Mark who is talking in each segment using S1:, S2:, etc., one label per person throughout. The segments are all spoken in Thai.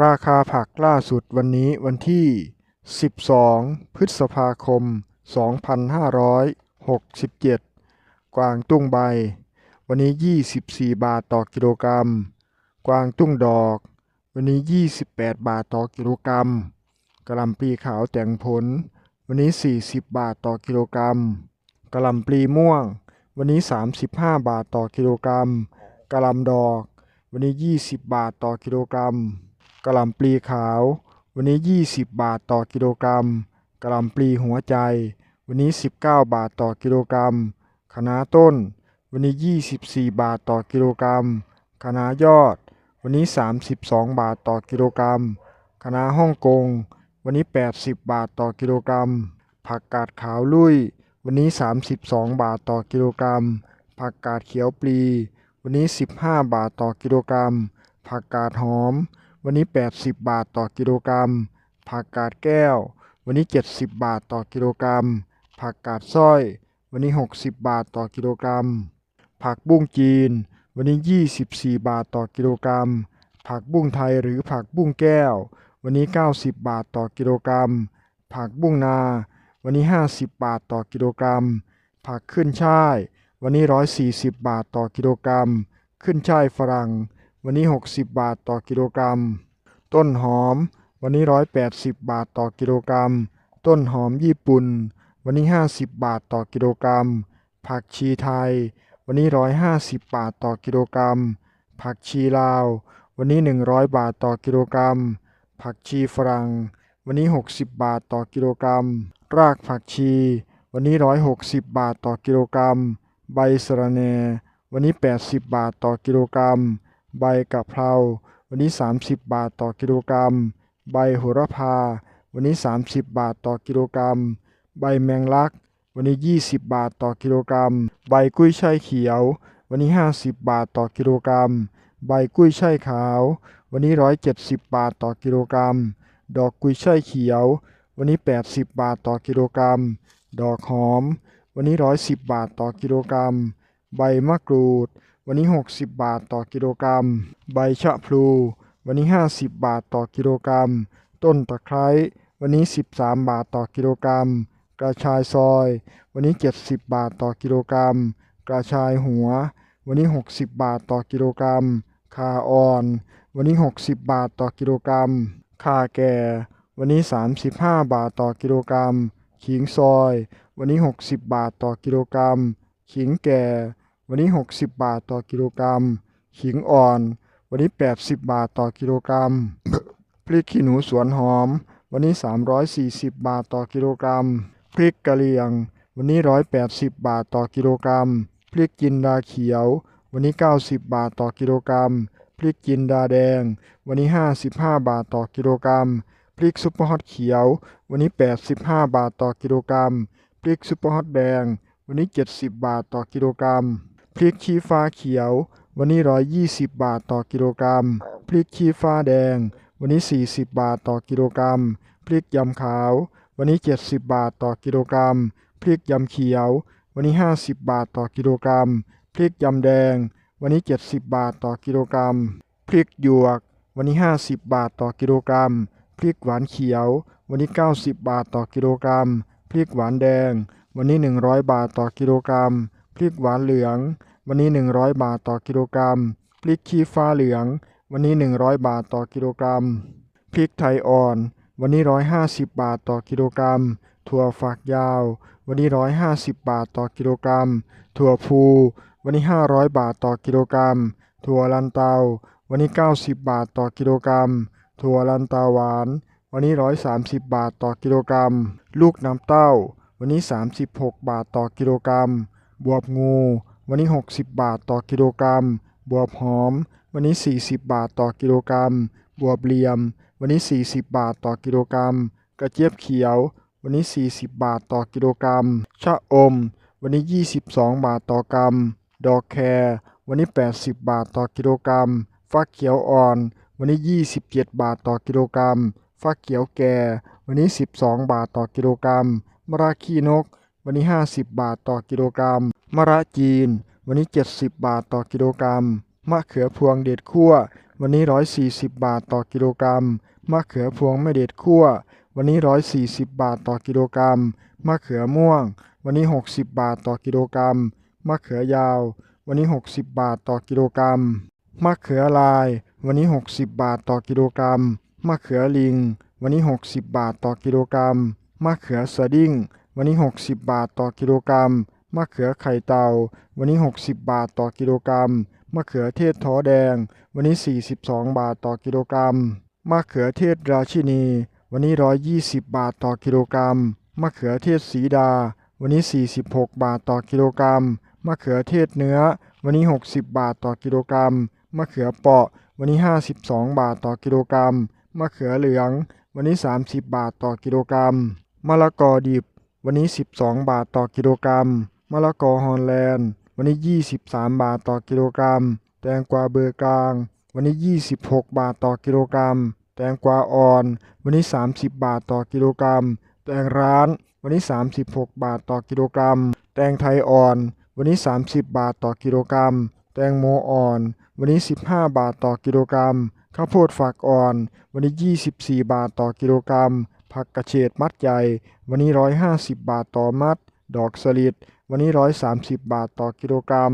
S1: ราคาผักล่าสุดวันนี้วันที่ 12 พฤษภาคม 2567 กวางตุ้งใบ วันนี้ 24 บาทต่อกิโลกรัม กวางตุ้งดอก วันนี้ 28 บาทต่อกิโลกรัมกะหล่ำปลีขาวแต่งผล วันนี้ 40 บาทต่อกิโลกรัมกะหล่ำปลีม่วง วันนี้ 35 บาทต่อกิโลกรัมกะหล่ำดอก วันนี้ 20 บาทต่อกิโลกรัม กะหล่ำปลีขาว วันนี้ 20 บาทต่อกิโลกรัมกะหล่ำปลีหัวใจ วันนี้ 19 บาทต่อกิโลกรัมคะน้าต้น วันนี้ 24 บาทต่อกิโลกรัมคะน้ายอด วันนี้ 32 บาทต่อกิโลกรัมคะน้าฮ่องกง วันนี้ 80 บาทต่อกิโลกรัม ผักกาดขาวลุยวันนี้ 32 บาทต่อกิโลกรัม ผักกาดเขียวปลี วันนี้ 15 บาทต่อกิโลกรัม ผักกาดหอม วันนี้ 80 บาทต่อกิโลกรัม ผักกาดแก้ว วันนี้ 70 บาทต่อกิโลกรัม ผักกาดสร้อย วันนี้ 60 บาทต่อกิโลกรัม ผักบุ้งจีน วันนี้ 24 บาทต่อกิโลกรัม ผักบุ้งไทยหรือผักบุ้งแก้ว วันนี้ 90 บาทต่อกิโลกรัม ผักบุ้งนา วันนี้ 50 บาทต่อกิโลกรัม ผักขึ้นช่าย วันนี้ 140 บาทต่อกิโลกรัม ขึ้นช่ายฝรั่ง วันนี้ 60 บาทต่อกิโลกรัม ต้นหอม วันนี้ 180 บาทต่อกิโลกรัม ต้นหอมญี่ปุ่น วันนี้ 50 บาทต่อกิโลกรัม ผักชีไทย วันนี้ 150 บาทต่อกิโลกรัม ผักชีลาว วันนี้ 100 บาทต่อกิโลกรัม ผักชีฝรั่ง วันนี้ 60 บาทต่อกิโลกรัม รากผักชี วันนี้ 160 บาทต่อกิโลกรัม ใบสะระแหน่ วันนี้ 80 บาทต่อกิโลกรัม ใบกะเพราวันนี้ 30 บาทต่อกิโลกรัม ใบโหระพา วันนี้ 30 บาทต่อกิโลกรัม ใบแมงลัก วันนี้ 20 บาทต่อกิโลกรัม ใบกุ้ยช่ายเขียว วันนี้ 50 บาทต่อกิโลกรัม ใบกุ้ยช่ายขาว วันนี้ 170 บาทต่อกิโลกรัม ดอกกุ้ยช่ายเขียว วันนี้ 80 บาทต่อกิโลกรัม ดอกหอม วันนี้ 110 บาทต่อกิโลกรัม ใบมะกรูด วันนี้ 60 บาทต่อกิโลกรัม ใบชะพลู วันนี้ 50 บาทต่อกิโลกรัม ต้นตะไคร้ วันนี้ 13 บาทต่อกิโลกรัม กระชายซอย วันนี้ 70 บาทต่อกิโลกรัม กระชายหัว วันนี้ 60 บาทต่อกิโลกรัมขาอ่อน วันนี้ 60 บาทต่อกิโลกรัมขาแก่ วันนี้ 35 บาทต่อกิโลกรัม ขิงซอย วันนี้ 60 บาทต่อกิโลกรัม ขิงแก่ วันนี้ 60 บาทต่อกิโลกรัม ขิงอ่อน วันนี้ 80 บาทต่อกิโลกรัม พริกขี้หนูสวนหอม วันนี้ 340 บาทต่อกิโลกรัม พริกกะเหรี่ยง วันนี้ 180 บาทต่อกิโลกรัม พริกจินดาเขียว วันนี้ 90 บาทต่อกิโลกรัม พริกจินดาแดง วันนี้ 55 บาทต่อกิโลกรัม พริกซุปเปอร์ฮอตเขียว วันนี้ 85 บาทต่อกิโลกรัม พริกซุปเปอร์ฮอตแดง วันนี้ 70 บาทต่อกิโลกรัม พริกชี้ฟ้าเขียว วันนี้ 120 บาทต่อกิโลกรัม พริกชี้ฟ้าแดง วันนี้ 40 บาทต่อกิโลกรัม พริกยำขาว วันนี้ 70 บาทต่อกิโลกรัม พริกยำเขียว วันนี้ 50 บาทต่อกิโลกรัม พริกยำแดง วันนี้ 70 บาทต่อกิโลกรัม พริกหยวก วันนี้ 50 บาทต่อกิโลกรัม พริกหวานเขียว วันนี้ 90 บาทต่อกิโลกรัม พริกหวานแดง วันนี้ 100 บาทต่อกิโลกรัม พริกหวานเหลือง วันนี้ 100 บาทต่อกิโลกรัม พริกขี้ฟ้าเหลือง วันนี้ 100 บาทต่อกิโลกรัม พริกไทยอ่อน วันนี้ 150 บาทต่อกิโลกรัม ถั่วฝักยาว วันนี้ 150 บาทต่อกิโลกรัม ถั่วพูวันนี้ 500 บาทต่อกิโลกรัม ถั่วลันเตา วันนี้ 90 บาทต่อกิโลกรัม ถั่วลันเตาหวาน วันนี้ 130 บาทต่อกิโลกรัม ลูกน้ำเต้า วันนี้ 36 บาทต่อกิโลกรัม บวบงู วันนี้ 60 บาทต่อกิโลกรัม บวบหอม วันนี้ 40 บาทต่อกิโลกรัม บวบเหลี่ยม วันนี้ 40 บาทต่อกิโลกรัม กระเจี๊ยบเขียว วันนี้ 40 บาทต่อกิโลกรัม ชะอม วันนี้ 22 บาทต่อกรัม ดอกแครวันนี้ 80 บาทต่อกิโลกรัม ฟักเขียวอ่อน วันนี้ 27 บาทต่อกิโลกรัม ฟักเขียวแก่ วันนี้ 12 บาทต่อกิโลกรัมมะระขี้นก วันนี้ 50 บาทต่อกิโลกรัม มะระจีน วันนี้ 70 บาทต่อกิโลกรัม มะเขือพวงเด็ดคั่ววันนี้ 140 บาทต่อกิโลกรัม มะเขือพวงไม่เด็ดคั่ววันนี้ 140 บาทต่อกิโลกรัม มะเขือม่วง วันนี้ 60 บาทต่อกิโลกรัม มะเขือยาว วันนี้ 60 บาทต่อกิโลกรัม มะเขือลาย วันนี้ 60 บาทต่อกิโลกรัม มะเขือลิง วันนี้ 60 บาทต่อกิโลกรัม มะเขือสดิ้ง วันนี้ 60 บาทต่อกิโลกรัมมะเขือไข่เตา วันนี้ 60 บาทต่อกิโลกรัมมะเขือเทศท้อแดง วันนี้ 42 บาทต่อกิโลกรัมมะเขือเทศราชินี วันนี้ 120 บาทต่อกิโลกรัมมะเขือเทศสีดา วันนี้ 46 บาทต่อกิโลกรัมมะเขือเทศเนื้อ วันนี้ 60 บาทต่อกิโลกรัมมะเขือเปาะ วันนี้ 52 บาทต่อกิโลกรัมมะเขือเหลือง วันนี้ 30 บาทต่อกิโลกรัมมะละกอดิบ วันนี้ 12 บาทต่อกิโลกรัม มะละกอฮอลแลนด์ วันนี้ 23 บาทต่อกิโลกรัม แตงกวาเบอร์กลาง วันนี้ 26 บาทต่อกิโลกรัม แตงกวาอ่อน วันนี้ 30 บาทต่อกิโลกรัม แตงร้าน วันนี้ 36 บาทต่อกิโลกรัม แตงไทยอ่อน วันนี้ 30 บาทต่อกิโลกรัม แตงโมอ่อน วันนี้ 15 บาทต่อกิโลกรัม ข้าวโพดฝักอ่อน วันนี้ 24 บาทต่อกิโลกรัม ผักกระเฉดมัดใหญ่ วันนี้ 150 บาทต่อมัด ดอกสลิด วันนี้ 130 บาทต่อกิโลกรัม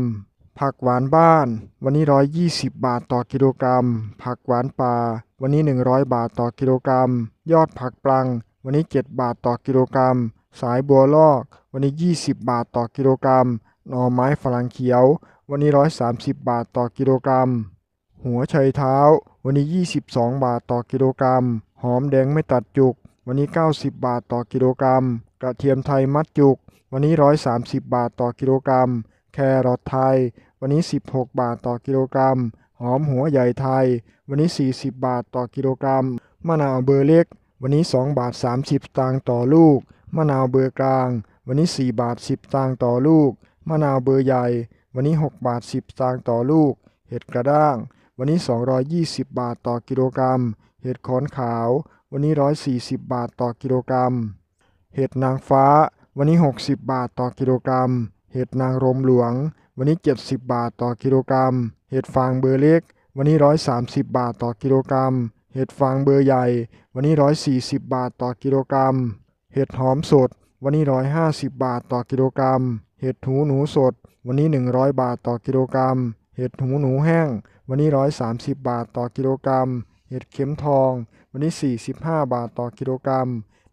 S1: ผักหวานบ้าน วันนี้ 120 บาทต่อกิโลกรัม ผักหวานป่า วันนี้ 100 บาทต่อกิโลกรัม ยอดผักปลัง วันนี้ 7 บาทต่อกิโลกรัม สายบัวลอก วันนี้ 20 บาทต่อกิโลกรัม หน่อไม้ฝรั่งเขียว วันนี้ 130 บาทต่อกิโลกรัม หัวไชเท้า วันนี้ 22 บาทต่อกิโลกรัม หอมแดงไม่ตัดจุก วันนี้ 90 บาทต่อกิโลกรัม กระเทียมไทยมัดจุก วันนี้ 130 บาทต่อกิโลกรัม แครอทไทย วันนี้ 16 บาทต่อกิโลกรัม หอมหัวใหญ่ไทย วันนี้ 40 บาทต่อกิโลกรัม มะนาวเบอร์เล็ก วันนี้ 2 บาท 30 สตางค์ต่อลูก มะนาวเบอร์กลาง วันนี้ 4 บาท 10 สตางค์ต่อลูก มะนาวเบอร์ใหญ่ วันนี้ 6 บาท 10 สตางค์ต่อลูก เห็ดกระด้าง วันนี้ 220 บาทต่อกิโลกรัม เห็ดขอนขาว วันนี้ 140 บาทต่อกิโลกรัม เห็ดนางฟ้า วันนี้ 60 บาทต่อกิโลกรัม เห็ดนางรมหลวง วันนี้ 70 บาทต่อกิโลกรัม เห็ดฟางเบอร์เล็ก วันนี้ 130 บาทต่อกิโลกรัม เห็ดฟางเบอร์ใหญ่ วันนี้ 140 บาทต่อกิโลกรัม เห็ดหอมสด วันนี้ 150 บาทต่อกิโลกรัม เห็ดหูหนูสด วันนี้ 100 บาทต่อกิโลกรัม เห็ดหูหนูแห้ง วันนี้ 130 บาทต่อกิโลกรัม เห็ดเข็มทอง วันนี้ 45 บาทต่อกิโลกรัม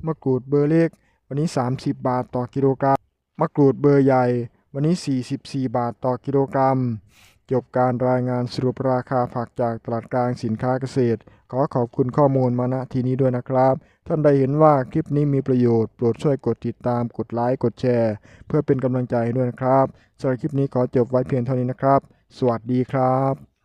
S1: มะกรูดเบอร์เล็ก วันนี้ 30 บาทต่อกิโลกรัม มะกรูดเบอร์ใหญ่ วันนี้ 44 บาทต่อกิโลกรัม จบการรายงานสรุปราคาผักจากตลาดกลางสินค้าเกษตร ขอขอบคุณข้อมูลมาณที่นี้ด้วยนะครับ ท่านใดเห็นว่าคลิปนี้มีประโยชน์ โปรดช่วยกดติดตาม กดไลค์ กดแชร์ เพื่อเป็นกำลังใจให้ด้วยนะครับสำหรับคลิปนี้ขอจบไว้เพียงเท่านี้นะครับ สวัสดีครับ